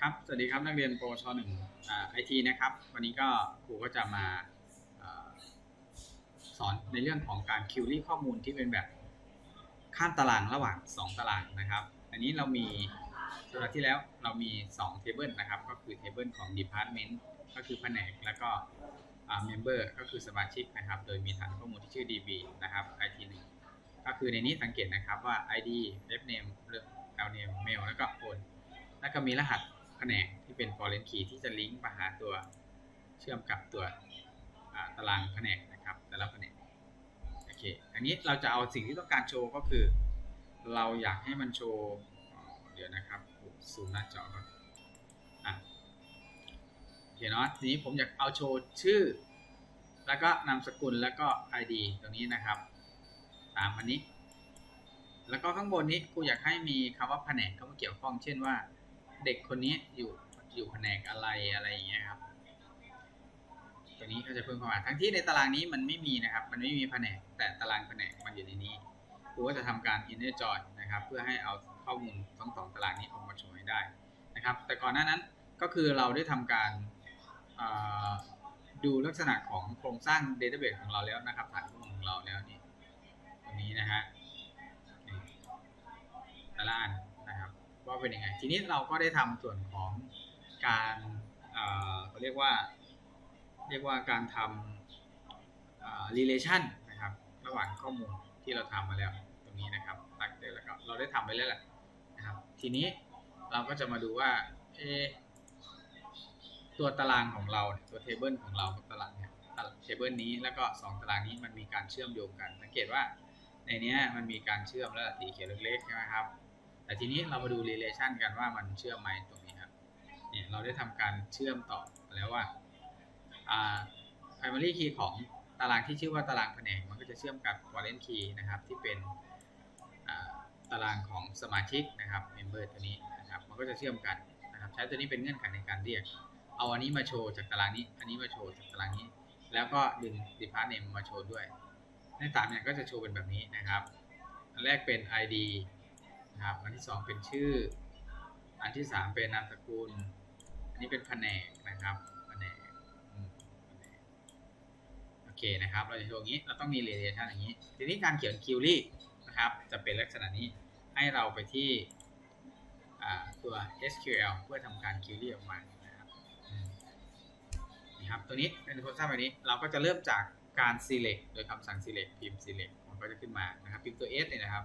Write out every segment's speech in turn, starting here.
ครับ สวัสดีครับนักเรียนโปวชหนึ่งไอทีนะครับ วันนี้ก็ครูก็จะมาอาสอนในเรื่องของการคิวรี่ข้อมูลที่เป็นแบบข้ามตารางระหว่าง 2 ตารางนะครับ อันนี้เรามีสัปดาห์ที่แล้วเรามี2 table นะครับ ก็คือ table ของ department ก็คือแผนกแล้วก็อ่า member ก็คือสมาชิกนะครับ โดยมีฐานข้อมูลที่ชื่อ db นะครับ IT 1ก็คือในนี้สังเกตนะครับว่า ID web name l name mail แล้วก็ phone แล้วก็มีรหัส แผนกที่เป็น foreign key ที่จะลิงก์มาหาตัวเชื่อมกับตัวตารางแผนกนะครับ แต่ละแผนกโอเคอันนี้เราจะเอาสิ่งที่ต้องการโชว์ก็คือ เราอยากให้มันโชว์เดี๋ยวนะครับซูมหน้าจอก่อนอะโอเคเนาะทีนี้ผมอยากเอาโชว์ชื่อ แล้วก็นามสกุลแล้วก็ ID ตรงนี้นะครับ ตามอันนี้ แล้วก็ข้างบนนี้ครูอยากให้มีคำว่าแผนกเข้ามาเกี่ยวข้อง เช่นว่า เด็กคนนี้อยู่อยู่แผนกอะไรอะไรอย่างเงี้ยครับ ตัวนี้ก็จะเพิ่มความหมายทั้งที่ในตารางนี้มันไม่มีนะครับ มันไม่มีแผนก แต่ตารางแผนกมันอยู่ในนี้ครูก็จะทำการ inner join นะครับ เพื่อให้เอาข้อมูลทั้งสองตารางนี้ออกมาโชว์ให้ได้นะครับ แต่ก่อนหน้านั้นก็คือเราได้ทำการดูลักษณะของโครงสร้าง database ของเราแล้วนะครับฐานข้อมูลของเราแล้วนี่ตรงนี้นะฮะตาราง ว่าเป็นยังไง ทีนี้เราก็ได้ทำส่วนของการเขาเรียกว่า เรียกว่าการทำ relation นะครับ ระหว่างข้อมูลที่เราทำมาแล้วตรงนี้นะครับตักเจอแล้วก็เราได้ทำไปแล้วแหละนะครับ ทีนี้เราก็จะมาดูว่าเอตัวตารางของเราเนี่ยตัว table ของเรากับตารางเนี่ย table นี้แล้วก็ 2 ตารางนี้มันมีการเชื่อมโยงกัน สังเกตว่าในเนี้ยมันมีการเชื่อมแล้วสีเขียวเล็กๆใช่ไหมครับ แต่ทีนี้เรามาดู relation กันว่ามันเชื่อมไหมตรงนี้ครับเนี่ยเราได้ทำการเชื่อมต่อแล้วว่า primary key ของตารางที่ชื่อว่าตารางแผนกมันก็จะเชื่อมกับ foreign key นะครับ ที่เป็นตารางของสมาชิกนะครับ member ตัวนี้นะครับ มันก็จะเชื่อมกันนะครับ ใช้ตัวนี้เป็นเงื่อนไขในการเรียก เอาอันนี้มาโชว์จากตารางนี้ อันนี้มาโชว์จากตารางนี้ แล้วก็ดึง depart name มาโชว์ด้วย ในสามเนี่ยก็จะโชว์เป็นแบบนี้นะครับ อันแรกเป็น ID ครับ อันที่สองเป็นชื่อ อันที่สามเป็นนามสกุล อันนี้เป็นแผนกนะครับแผนกโอเคนะครับ เราจะโชว์อย่างนี้ เราต้องมี relation อย่างนี้ ทีนี้การเขียน query นะครับ จะเป็นลักษณะนี้ ให้เราไปที่ตัว SQL เพื่อทำการ query ออกมานะครับนี่ครับ ตัวนี้เป็นโครงสร้างแบบนี้ เราก็จะเริ่มจากการ select โดยคำสั่ง select พิมพ์ select มันก็จะขึ้นมานะครับ พิมพ์ตัว S เนี่ยนะครับ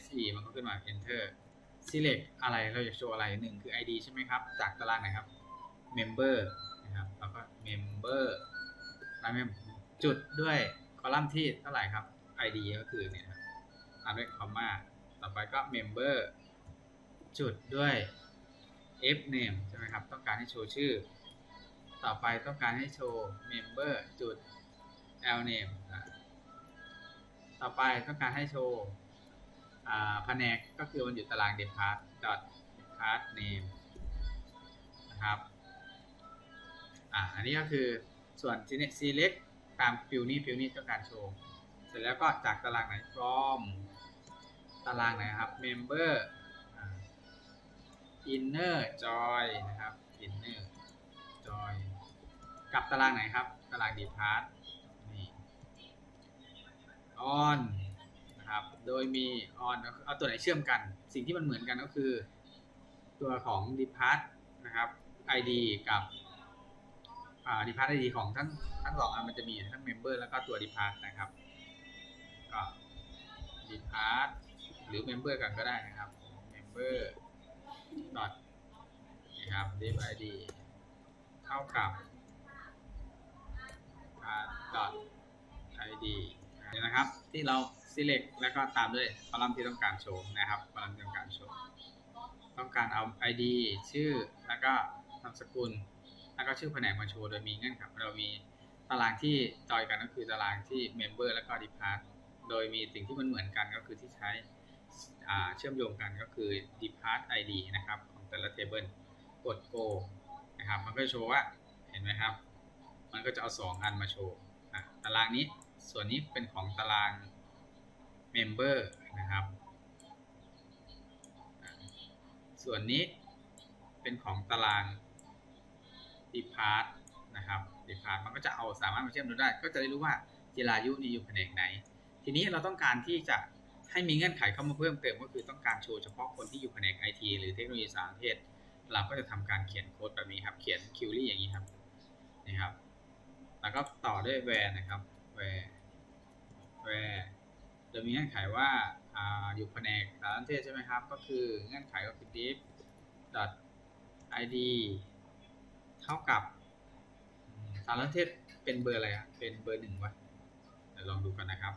SE มันก็ขึ้นมา enter select อะไรเราอยากโชว์อะไรหนึ่งคือ ID ใช่ไหมครับ จากตารางไหนครับ member นะครับแล้วก็ member แล้ว mem จุดด้วยคอลัมน์ที่เท่าไหร่ครับ ID ก็คือเนี่ยครับตามด้วยคอมมาต่อไปก็ member จุดด้วย f name ใช่ไหมครับ ต้องการให้โชว์ชื่อ ต่อไปต้องการให้โชว์ member จุด l name ต่อไปต้องการให้โชว์ แผนกก็คือมันอยู่ตาราง depart dot depart name นะครับอ่าอันนี้ก็คือส่วน select ตามฟิลนี้ฟิลนี้ต้องการโชว์เสร็จแล้วก็จากตารางไหน from ตารางไหนครับ member inner joy นะครับ inner joy กับตารางไหนครับ ตาราง depart นี่ on นะครับ โดยมี on เอาตัวไหนเชื่อมกัน สิ่งที่มันเหมือนกันก็คือ ตัวของ depart นะครับ id กับอ่า depart id ของทั้งทั้งสองอันมันจะมีทั้ง member แล้วก็ตัว depart นะครับ ก็ depart หรือ member กันก็ได้นะครับ member dot นะครับ dep id เท่ากับ dot id เนี่ยนะครับ ที่เรา select แล้วก็ตามด้วยคอลัมน์ที่ต้องการโชว์นะครับคอลัมน์ที่ต้องการโชว์ต้องการเอา ID ชื่อแล้วก็นามสกุล แล้วก็ชื่อแผนกมาโชว์โดยมีเงื่อนไขเรามีตารางที่จอยกันก็คือตารางที่ member แล้วก็ depart โดยมีสิ่งที่มันเหมือนกันก็คือที่ใช้เชื่อมโยงกันก็คือ depart ID นะครับของแต่ละ table กด go นะครับมันก็โชว์ว่าเห็นไหมครับ มันก็จะเอาสองอันมาโชว์ตารางนี้ ส่วนนี้เป็นของตาราง member นะครับ ส่วนนี้เป็นของตาราง depart นะครับ depart มันก็จะเอาสามารถมาเชื่อมดูได้ ก็จะได้รู้ว่าจิรายุนี่อยู่แผนกไหน ทีนี้เราต้องการที่จะให้มีเงื่อนไขเข้ามาเพิ่มเติมก็คือต้องการโชว์เฉพาะคนที่อยู่แผนกไอทีหรือเทคโนโลยีสารสนเทศ เราก็จะทำการเขียนโค้ดแบบนี้ครับ เขียนคิวรี่อย่างนี้ครับนี่ครับ แล้วก็ต่อด้วย where นะครับแวร์ where where จะมีเงื่อนไขว่าอ่าอยู่แผนกสารสนเทศใช่ไหมครับ ก็คือเงื่อนไขก็คือ div dot id เท่ากับสารสนเทศเป็นเบอร์อะไรอะเป็นเบอร์หนึ่งวะเดี๋ยวลองดูกันนะครับ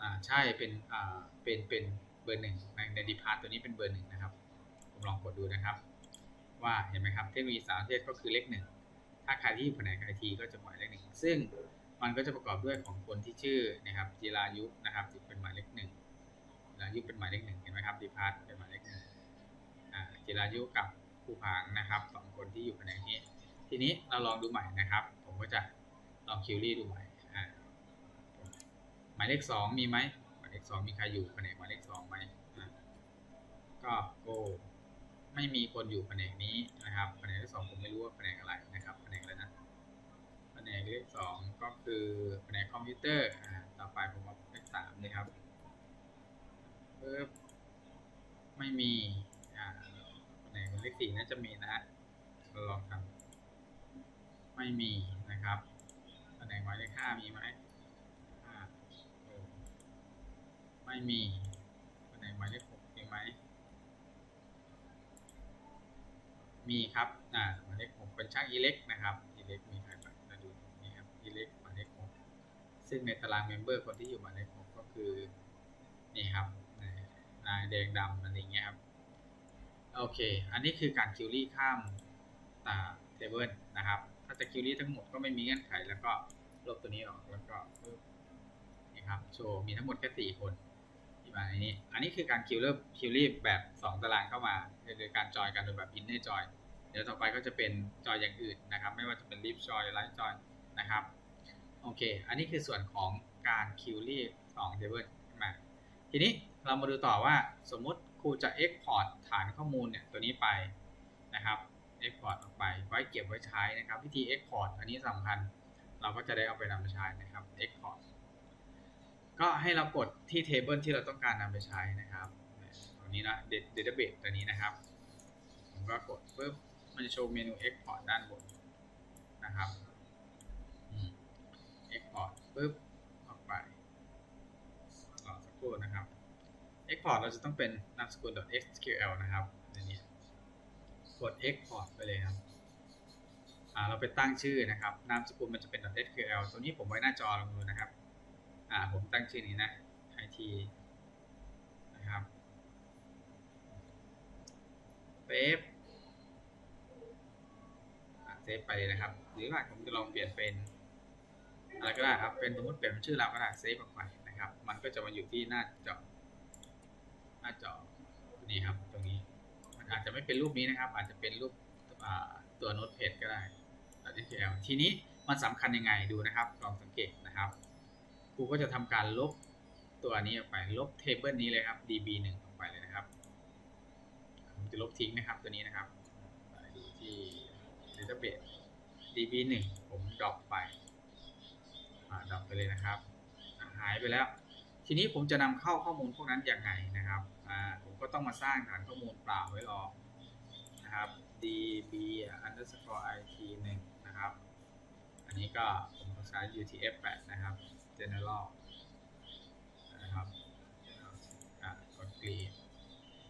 อ่าใช่เป็นอ่าเป็นเป็นเบอร์หนึ่งในในดีพาร์ตตัวนี้เป็นเบอร์หนึ่งนะครับ ผมลองกดดูนะครับ ว่าเห็นไหมครับเทคโนโลยีสารสนเทศก็คือเลขหนึ่งถ้าใครที่อยู่แผนกไอทีก็จะหมายเลขหนึ่งซึ่ง มันก็จะประกอบด้วยของคนที่ชื่อนะครับจิรายุนะครับที่เป็นหมายเลขหนึ่งจิรายุเป็นหมายเลขหนึ่งเห็นไหมครับดีพาร์ตเป็นหมายเลขหนึ่งจิรายุกับผู้ผางนะครับสองคนที่อยู่แผนกนี้ ทีนี้เราลองดูใหม่นะครับ ผมก็จะลองคิวรี่ดูใหม่หมายเลขสองมีไหมหมายเลขสองมีใครอยู่แผนกหมายเลขสองไหมก็โกไม่มีคนอยู่แผนกนี้นะครับแผนกที่สองผมไม่รู้ว่าแผนกอะไรนะครับแผ นกอะไรนะแผนกเลขสองก็คือแผนกคอมพิวเตอร์อ่าต่อไปผมเอาเลขสามเลยครับปึ๊บไม่มีอ่าแผนกเลขสี่น่าจะมีนะเราลองทำไม่มีนะครับแผนกหมายเลขห้ามีไหมอ่าเออไม่มีคนไหนหมายเลขหกมีไหมมีครับอ่าหมายเลขหกเป็นช่างอิเล็กนะครับอิเล็กมีใครบ้าง เล็กหมายเลขหกซึ่งในตารางเมมเบอร์คนที่อยู่หมายเลขหกก็คือนี่ครับนายแดงดำอะไรเงี้ยครับโอเค อันนี้คือการคิวรี่ข้ามตาเทเบิลนะครับ ถ้าจะคิวรี่ทั้งหมดก็ไม่มีเงื่อนไข แล้วก็ลบตัวนี้ออกแล้วก็นี่ครับโชว์มีทั้งหมดแค่สี่คนที่มาในนี้ อันนี้คือการคิวเริ่มคิวรี่แบบ2ตารางเข้ามาโดยการจอยกันโดยแบบอินเนอร์จอยเดี๋ยวต่อไปก็จะเป็นจอยอย่างอื่นนะครับ ไม่ว่าจะเป็นลิฟจอยไลท์จอยนะครับ โอเค อันนี้คือส่วนของการคิวรี่สองเทเบิลมา ทีนี้เรามาดูต่อว่าสมมติครูจะ Export ฐานข้อมูลเนี่ยตัวนี้ไปนะครับ Export ออกไปไว้เก็บไว้ใช้นะครับวิธี Export อันนี้สำคัญ เราก็จะได้เอาไปนำไปใช้นะครับ Export ก็ให้เรากดที่ Table ที่เราต้องการนำไปใช้นะครับตรงนี้นะ Database ตัวนี้นะครับ ผมก็กดปุ๊บมันจะโชว์เมนู Export ด้านบนนะครับ ปุ๊บออกไปรอสักครู่นะครับ Export เราจะต้องเป็นนามสกุล .xql นะครับอันนี้กด Export ไปเลยครับอ่าเราไปตั้งชื่อนะครับ นามสกุลมันจะเป็น .sql ตัวนี้ผมไว้หน้าจอลองดูนะครับ อ่า ผมตั้งชื่อนี้นะ IT นะครับเซฟเซฟไปนะครับ หรือว่าผมจะลองเปลี่ยนเป็น อะไรก็ได้ครับ เป็นสมมติเปลี่ยนชื่อเราก็ได้เซฟออกไปนะครับ มันก็จะมาอยู่ที่หน้าจอ หน้าจอนี่ครับ ตรงนี้ มันอาจจะไม่เป็นรูปนี้นะครับ อาจจะเป็นรูปตัวโน้ตเพจก็ได้ .html ทีนี้มันสำคัญยังไงดูนะครับ ลองสังเกตนะครับครูก็จะทำการลบตัวนี้ออกไป ลบเทเบิลนี้เลยครับ db 1ออกไปเลยนะครับผมจะลบทิ้งนะครับตัวนี้นะครับดูที่ database db 1ผมดรอปไป ไปเลยนะครับหายไปแล้ว ทีนี้ผมจะนำเข้าข้อมูลพวกนั้นอยังไงนะครับผมก็ต้องมาสร้างฐานข้อมูลเปล่าไว้รอนะครับ db underscore it 1นะครับ อันนี้ก็ผมใช้ utf8 นะครับ general นะครับกด create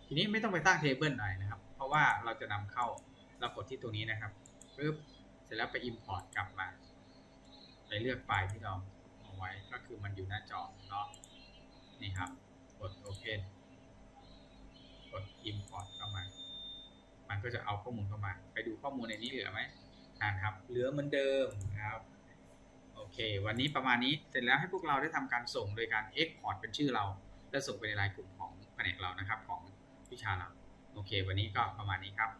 ทีนี้ไม่ต้องไปสร้างเทเบิลอะไรนะครับ เพราะว่าเราจะนำเข้าเรากดที่ตรงนี้นะครับปึ๊บเสร็จแล้วไป import กลับมา ไปเลือกไฟล์ที่เรา ไว้ก็คือมันอยู่หน้าจอเนาะนี่ครับ กด Open กด Import เข้ามา มันก็จะเอาข้อมูลเข้ามา ไปดูข้อมูลในนี้เหลือไหมอ่านครับ เหลือเหมือนเดิมครับโอเค วันนี้ประมาณนี้เสร็จแล้วให้พวกเราได้ทำการส่งโดยการ Export เป็นชื่อเรา และส่งไปในไลน์กลุ่มของแผนกเรานะครับ ของวิชาเรา โอเค วันนี้ก็ประมาณนี้ครับ